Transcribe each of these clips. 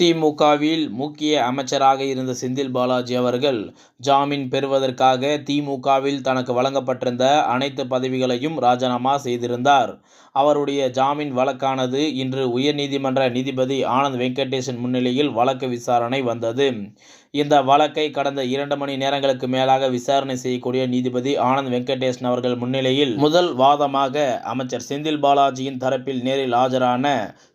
திமுகவில் முக்கிய அமைச்சராக இருந்த செந்தில் பாலாஜி அவர்கள் ஜாமீன் பெறுவதற்காக திமுகவில் தனக்கு வழங்கப்பட்டிருந்த அனைத்து பதவிகளையும் ராஜினாமா செய்திருந்தார். அவருடைய ஜாமீன் வழக்கானது இன்று உயர்நீதிமன்ற நீதிபதி ஆனந்த் வெங்கடேசன் முன்னிலையில் வழக்கு விசாரணை வந்தது. இந்த வழக்கை கடந்த இரண்டு மணி நேரங்களுக்கு மேலாக விசாரணை செய்யக்கூடிய நீதிபதி ஆனந்த் வெங்கடேசன் அவர்கள் முன்னிலையில் முதல் வாதமாக அமைச்சர் செந்தில் பாலாஜியின் தரப்பில் நேரில் ஆஜரான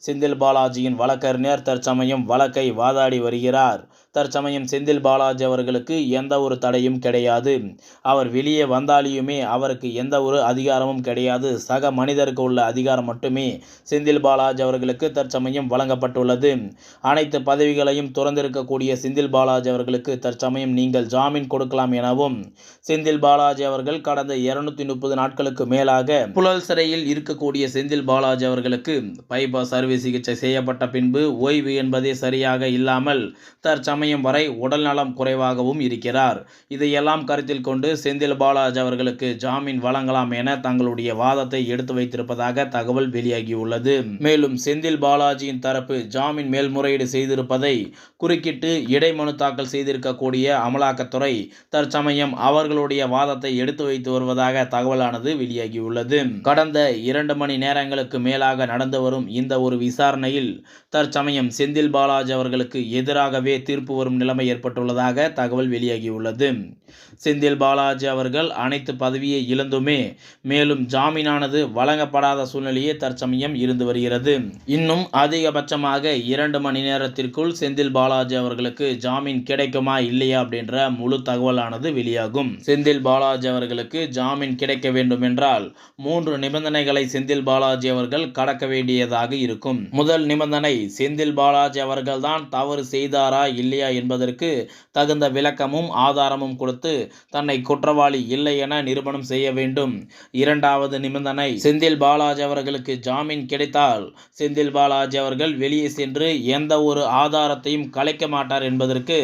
செந்தில் பாலாஜியின் வழக்கறிஞர் தற்சமயம் வழக்கை வாதாடி வருகிறார். தற்சமயம் செந்தில் பாலாஜி அவர்களுக்கு எந்த ஒரு தடையும் கிடையாது. அவர் வெளியே வந்தாலியுமே அவருக்கு எந்த ஒரு அதிகாரமும் கிடையாது. சக மனிதருக்கு உள்ள அதிகாரம் மட்டுமே செந்தில் பாலாஜி அவர்களுக்கு தற்சமயம் வழங்கப்பட்டுள்ளது. அனைத்து பதவிகளையும் துறந்திருக்கக்கூடிய செந்தில் பாலாஜி அவர்களுக்கு தற்சமயம் நீங்கள் ஜாமீன் கொடுக்கலாம் எனவும் செந்தில் பாலாஜி அவர்கள் கடந்த இருநூத்தி முப்பது நாட்களுக்கு மேலாக புழல் சிறையில் இருக்கக்கூடிய செந்தில் பாலாஜி அவர்களுக்கு பைபாஸ் அறுவை சிகிச்சை செய்யப்பட்ட பின்பு ஓய்வு என்பதே சரியாக இல்லாமல் தற்சமயம் வரை உடல்நலம் குறைவாகவும் இருக்கிறார். இதையெல்லாம் கருத்தில் கொண்டு செந்தில் பாலாஜி அவர்களுக்கு ஜாமீன் வழங்கலாம் என தங்களுடைய வாதத்தை எடுத்து வைத்திருப்பதாக தகவல் வெளியாகியுள்ளது. மேலும் செந்தில் பாலாஜியின் தரப்பு ஜாமீன் மேல்முறையீடு செய்திருப்பதை குறுக்கிட்டு இடைமனு தாக்கல் செய்திருக்கக்கூடிய அமலாக்கத்துறை தற்சமயம் அவர்களுடைய வாதத்தை எடுத்து வைத்து வருவதாக தகவலானது வெளியாகியுள்ளது. கடந்த இரண்டு மணி நேரங்களுக்கு மேலாக நடந்து வரும் இந்த ஒரு விசாரணையில் தற்சமயம் செந்தில் பாலாஜி அவர்களுக்கு எதிராகவே தீர்ப்பு வரும் நிலைமை ஏற்பட்டுள்ளதாக தகவல் வெளியாகியுள்ளது. செந்தில் பாலாஜி அவர்கள் அனைத்து பதவியை இழந்துமே மேலும் ஜாமீனானது வழங்கப்படாத சூழ்நிலையே தற்சமயம் இருந்து வருகிறது. இன்னும் அதிகபட்சமாக இரண்டு மணி நேரத்திற்குள் செந்தில் பாலாஜி அவர்களுக்கு ஜாமீன் கிடைக்குமா இல்லையா அப்படின்ற முழு தகவலானது வெளியாகும். செந்தில் பாலாஜி அவர்களுக்கு ஜாமீன் கிடைக்க வேண்டும் என்றால் மூன்று நிபந்தனைகளை செந்தில் பாலாஜி அவர்கள் கடக்க வேண்டியதாக இருக்கும். முதல் நிபந்தனை செந்தில் பாலாஜி அவர்கள்தான் தவறு செய்தாரா இல்லையா என்பதற்கு தகுந்த விளக்கமும் ஆதாரமும் கொடுத்து தன்னை குற்றவாளி இல்லை என நிரூபணம் செய்ய வேண்டும். இரண்டாவது நிபந்தனை செந்தில் பாலாஜி அவர்களுக்கு ஜாமீன் கிடைத்தால் செந்தில் பாலாஜி அவர்கள் வெளியே சென்று எந்த ஒரு ஆதாரத்தையும் கலைக்க மாட்டார் என்பதற்கு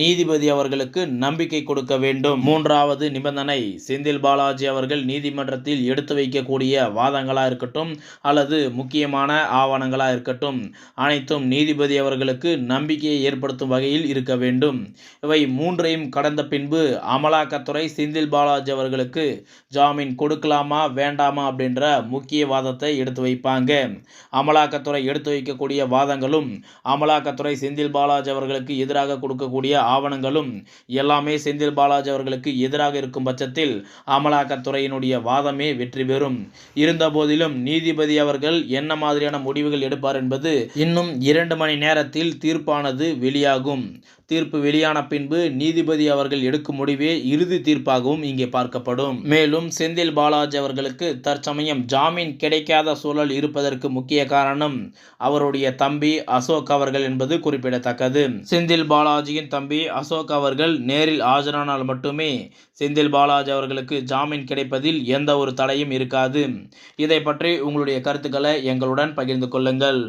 நீதிபதி அவர்களுக்கு நம்பிக்கை கொடுக்க வேண்டும். மூன்றாவது நிபந்தனை செந்தில் பாலாஜி அவர்கள் நீதிமன்றத்தில் எடுத்து வைக்கக்கூடிய வாதங்களா இருக்கட்டும் அல்லது முக்கியமான ஆவணங்களா இருக்கட்டும் அனைத்தும் நீதிபதி அவர்களுக்கு நம்பிக்கையை ஏற்படுத்தும் வகையில் இருக்க வேண்டும். இவை மூன்றையும் கடந்த பின்பு அமலாக்கத்துறை செந்தில் பாலாஜி அவர்களுக்கு ஜாமீன் கொடுக்கலாமா வேண்டாமா அப்படின்ற முக்கிய வாதத்தை எடுத்து வைப்பாங்க. அமலாக்கத்துறை எடுத்து வைக்கக்கூடிய வாதங்களும் அமலாக்கத்துறை செந்தில் பாலாஜி அவர்களுக்கு எதிராக கொடுக்கக்கூடிய ஆவணங்களும் எல்லாமே செந்தில் பாலாஜி அவர்களுக்கு எதிராக இருக்கும் பட்சத்தில் அமலாக்கத்துறையினுடைய வாதமே வெற்றி பெறும். இருந்த போதிலும் நீதிபதி அவர்கள் என்ன மாதிரியான முடிவுகள் எடுப்பார் என்பது இன்னும் இரண்டு மணி நேரத்தில் தீர்ப்பானது வெளியாகும். தீர்ப்பு வெளியான பின்பு நீதிபதி அவர்கள் எடுக்கும் முடிவே இறுதி தீர்ப்பாகவும் இங்கே பார்க்கப்படும். மேலும் செந்தில் பாலாஜி அவர்களுக்கு தற்சமயம் ஜாமீன் கிடைக்காத சூழல் இருப்பதற்கு முக்கிய காரணம் அவருடைய தம்பி அசோக் அவர்கள் என்பது குறிப்பிடத்தக்கது. செந்தில் பாலாஜியின் தம்பி அசோக் அவர்கள் நேரில் ஆஜரானால் மட்டுமே செந்தில் பாலாஜி அவர்களுக்கு ஜாமீன் கிடைப்பதில் எந்த ஒரு தடையும் இருக்காது. இதை பற்றி உங்களுடைய கருத்துக்களை எங்களுடன் பகிர்ந்து கொள்ளுங்கள்.